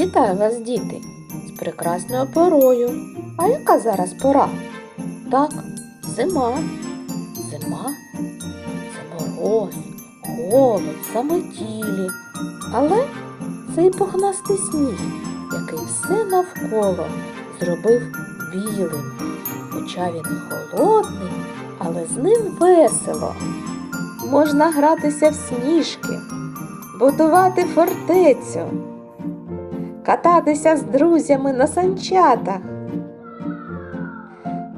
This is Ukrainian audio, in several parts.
Вітаю вас, діти, з прекрасною порою. А яка зараз пора? Так, зима. Зима це мороз, холод, заметілі. Але це й пухнастий сніг, який все навколо зробив білим. Хоча він холодний, але з ним весело. Можна гратися в сніжки, будувати фортецю, кататися з друзями на санчатах,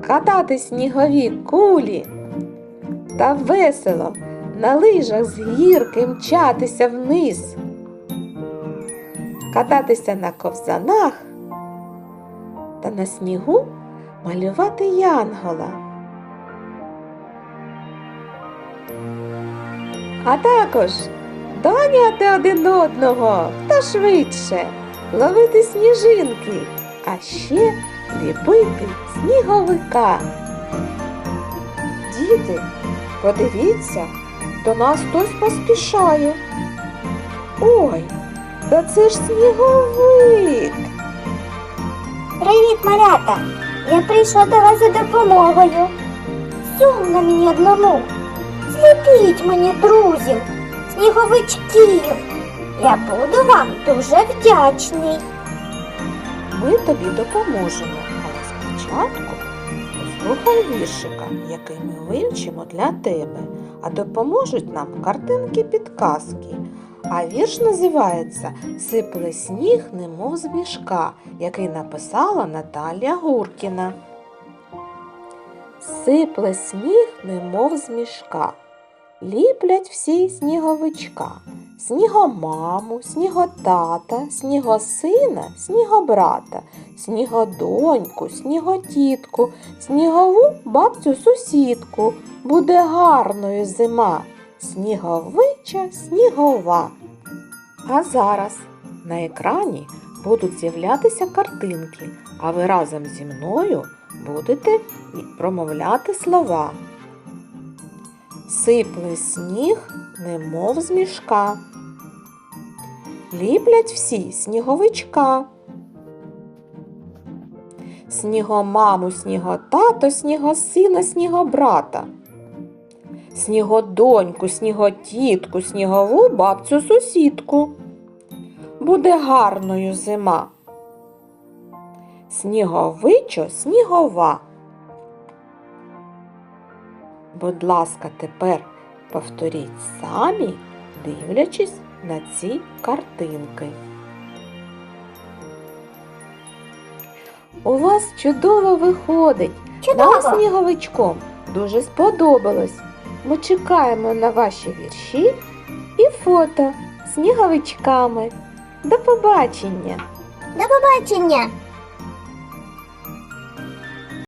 катати снігові кулі. Та весело на лижах з гірки мчатися вниз, кататися на ковзанах. Та на снігу малювати янгола. А також доганяти один одного хто швидше, ловити сніжинки, а ще ліпити сніговика. Діти, подивіться, до нас хтось поспішає. Ой, та це ж сніговик. Привіт, малята! Я прийшла до вас за допомогою. Сумно мені одному. Зліпіть мені друзів, сніговичків. Я буду вам дуже вдячний. Ми тобі допоможемо, але спочатку послухай віршика, який ми вивчимо для тебе, а допоможуть нам картинки підказки. А вірш називається Сипле сніг, немов з мішка, який написала Наталія Гуркіна. Сипле сніг, немов з мішка. Ліплять всі сніговичка. Снігомаму, сніготата, снігосина, снігобрата, снігодоньку, сніготітку, снігову бабцю сусідку. Буде гарною зима, сніговича, снігова. А зараз на екрані будуть з'являтися картинки, а ви разом зі мною будете промовляти слова. Сипле сніг, немов з мішка. Ліплять всі сніговичка. Снігомаму, сніготато, снігосина, снігобрата. Снігодоньку, сніготітку, снігову бабцю сусідку. Буде гарною зима. Сніговичо, снігова. Будь ласка, тепер повторіть самі, дивлячись на ці картинки. У вас чудово виходить. Нам сніговичком дуже сподобалось. Ми чекаємо на ваші вірші і фото з сніговичками. До побачення! До побачення!